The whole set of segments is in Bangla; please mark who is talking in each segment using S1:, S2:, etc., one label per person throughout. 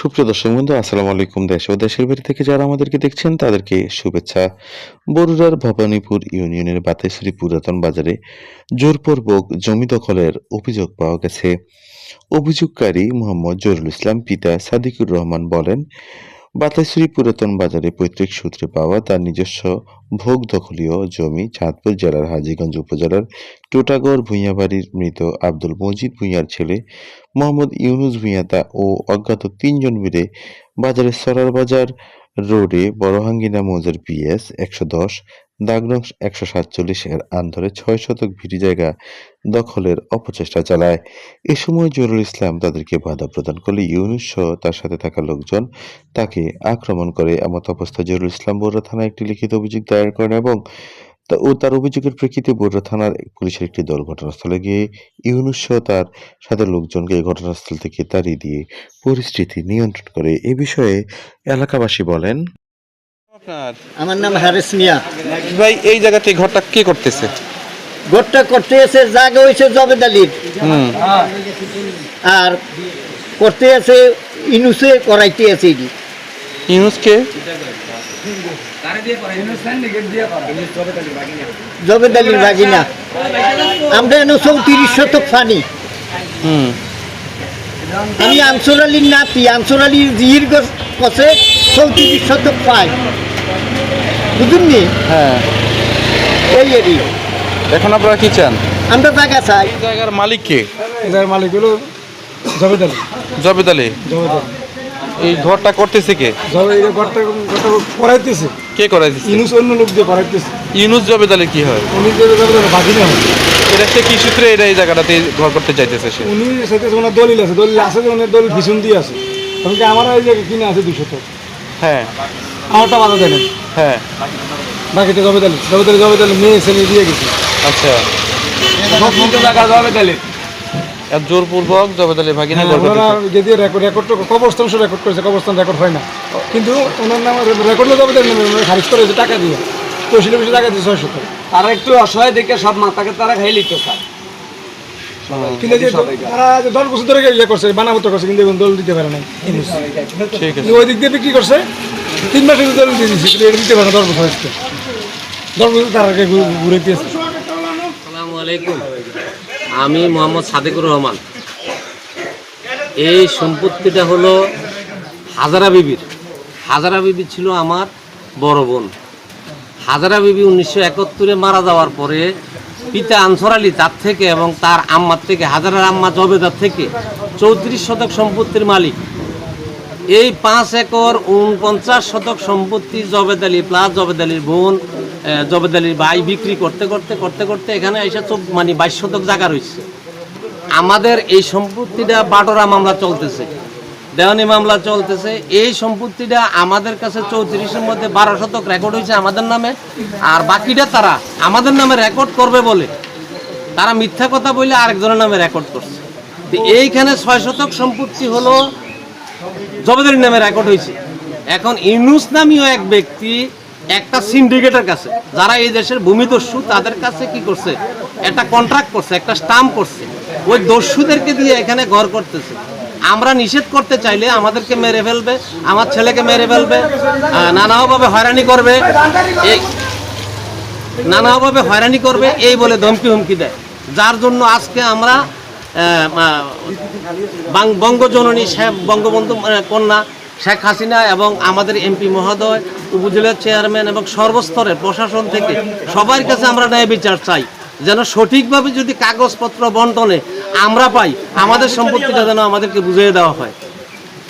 S1: সুপ্রিয় দর্শক বন্ধু, আসসালামু আলাইকুম দেশ ও দেশের বাইরে থেকে যারা আমাদেরকে দেখছেন, তাদেরকে শুভেচ্ছা। বরুড়ার ভবানীপুর ইউনিয়নের বাতেশ্বরী পুরাতন বাজারে জোরপূর্বক জমি দখলের অভিযোগ পাওয়া গেছে। অভিযোগকারী মোহাম্মদ জরুল ইসলাম, পিতা সাদিকুর রহমান বলেন বাতাসুরি পুরাতন বাজারে পৈতৃক সূত্রে পাওয়া তার নিজস্ব ভোগ দখলীয় জমি চাঁদপুর জেলার হাজীগঞ্জ উপজেলার টোটাগড় ভূঁইয়াবাড়ির মৃত আব্দুল মজিদ ভূঁইয়ার ছেলে মোহাম্মদ ইউনুস ভূঁইয়া তা ও অজ্ঞাত তিনজন মিলে বাজারের সরার বাজার রোডে বড়হাঙ্গিনা মৌজার পিএস একশো দশ দাগনং একশো সাতচল্লিশ এর আন্ধরে ছয় শতক ভিড়ি জায়গা দখলের অপচেষ্টা চালায়। এ সময় জরুল ইসলাম তাদেরকে বাধা প্রদান করলে ইউনুস তার সাথে থাকা লোকজন তাকে আক্রমণ করে। এমত অবস্থায় জরুল ইসলাম বড়ুয়া থানায় একটি লিখিত অভিযোগ দায়ের করেন এবং ও তার অভিযোগের প্রেক্ষিতে বড়ুয়া থানার পুলিশের একটি দল ঘটনাস্থলে গিয়ে ইউনুস সহ তার সাথে লোকজনকে ঘটনাস্থল থেকে তাড়িয়ে দিয়ে পরিস্থিতি নিয়ন্ত্রণ করে। এ বিষয়ে এলাকাবাসী বলেন
S2: আপনার?
S3: আমার নাম হারিস মিয়া।
S2: ভাই এই জায়গাতে ঘরটা কে করতেছে?
S3: গোটটা করতে এসে জায়গা হয়েছে জবেদ আলীর আর করতে আছে ইনুসে করাইতে আছে এটি
S2: ইউনুস
S3: জবেদ আলীর বাগিনা। আমরা এনে চৌত্রিশ শতক ফানি। আমি আনসর আলীর নাতি আনসর আলীর জিহির কছে চৌত্রিশ শতক পাই। বুঝুননি
S2: হ্যাঁ।
S3: এই এরি
S2: এখন আপনারা কি চান?
S3: আমরা জায়গা চাই।
S2: এই জায়গার মালিক কে?
S4: এটার মালিক হলো জবেদ আলী।
S2: জবেদ আলী? এই ঘরটা করতেছে কে?
S4: জবে এই ঘরটা ঘরটা পড়াইতেছে
S2: কে করাই দিচ্ছে
S4: ইনুস অন্য লোক দিয়ে পড়াইতেছে
S2: ইউনুস জবেদ আলী কি হয়?
S4: উনি জবেদ আলী বাকি না। হয়
S2: এটা সে কি সূত্রে এটা এই জায়গাটাতে ঘর করতে চাইতেছে সে?
S4: উনি সাথে ওনার দলিল আছে। দলিল আছে যে ওনার দলিল ভীষণ দিয়ে আছে। কারণ আমার এই জায়গায় কিনে আছে দুশো তো
S2: হ্যাঁ।
S4: আমারটা বাধা দেয় না
S2: হ্যাঁ।
S4: বাকিটা জবেদ আলী জবেদ আলী মেয়ে ছেলে দিয়ে গেছে।
S2: আচ্ছা।
S4: টাকা
S2: জোরপূর্বক জবেদ আলী ভাগিনা ঘর
S4: যদি রেকর্ড কবরস্থান সে রেকর্ড করেছে কবরস্থান রেকর্ড হয় না। কিন্তু ওনার নাম রেকর্ড জবেদ আলী নামে খারিজ করেছে টাকা দিয়ে। টাকা দিয়ে
S5: তারা একটু অসহায় দেখে সব মাথাকে তারা খাই লিখতে চায়
S4: কিন্তু তারা যে বছর ধরে ইয়ে করছে বানাবত করছে কিন্তু এখন দল দিতে পারে না
S2: ঠিক আছে।
S4: কিন্তু ওই দিক দিয়ে বিক্রি করছে তিন মাসের দল দিয়ে দিচ্ছে কিন্তু এটা দিতে পারে না দশ বছর আসতে দশ বছর তার ঘুরে- ঘুরে
S5: আসসালামু আলাইকুম। আমি মোহাম্মদ সাদেকুর রহমান। এই সম্পত্তিটা হলো হাজারা বিবির। হাজারা বিবি ছিল আমার বড় বোন। হাজারা বিবি উনিশশো একাত্তরে মারা যাওয়ার পরে পিতা আনসর আলী তার থেকে এবং তার আম্মার থেকে হাজারার আম্মা জবেদার থেকে চৌত্রিশ শতক সম্পত্তির মালিক। এই পাঁচ একর উনপঞ্চাশ শতক সম্পত্তি জবেদ আলী প্লাস জবেদ আলীর বোন আহ, জবেদ আলীর ভাই বিক্রি করতে করতে করতে করতে এখানে এসে চোখ মানে বাইশ শতক জায়গা রয়েছে। আমাদের এই সম্পত্তিটা বাটোরা মামলা চলতেছে। দেওয়ানি মামলা চলতেছে। এই সম্পত্তিটা আমাদের কাছে চৌত্রিশের মধ্যে বারো শতক রেকর্ড হয়েছে আমাদের নামে। আর বাকিটা তারা আমাদের নামে রেকর্ড করবে বলে। তারা মিথ্যা কথা বলে আরেকজনের নামে রেকর্ড করছে। তো এইখানে ছয় শতক সম্পত্তি হলো জবেদের নামে রেকর্ড হয়েছে। এখন ইউনুস নামীয় এক ব্যক্তি একটা সিন্ডিকেটের কাছে, যারা এই দেশের ভূমিদস্যু, তাদের কাছে কি করছে? একটা কন্ট্রাক্ট করছে, একটা স্টাম্প করছে। ওই দস্যুদেরকে দিয়ে এখানে ঘর করতেছে। আমরা নিষেধ করতে চাইলে আমাদেরকে মেরে ফেলবে, আমার ছেলেকে মেরে ফেলবে নানাভাবে হয়রানি করবে। এই নানাভাবে হয়রানি করবে, এই বলে ধমকি হুমকি দেয়। যার জন্য আজকে আমরা বঙ্গজননী শেখ, বঙ্গবন্ধু কন্যা শেখ হাসিনা এবং আমাদের এমপি মহোদয় উপজেলার চেয়ারম্যান এবং সর্বস্তরের প্রশাসন থেকে সবার কাছে আমরা ন্যায় বিচার চাই। যেন সঠিকভাবে যদি কাগজপত্র বন্টনে আমরা পাই, আমাদের সম্পত্তিটা যেন আমাদেরকে বুঝিয়ে দেওয়া হয়।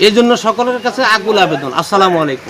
S5: এই জন্য সকলের কাছে আকুল আবেদন। আসসালামু আলাইকুম।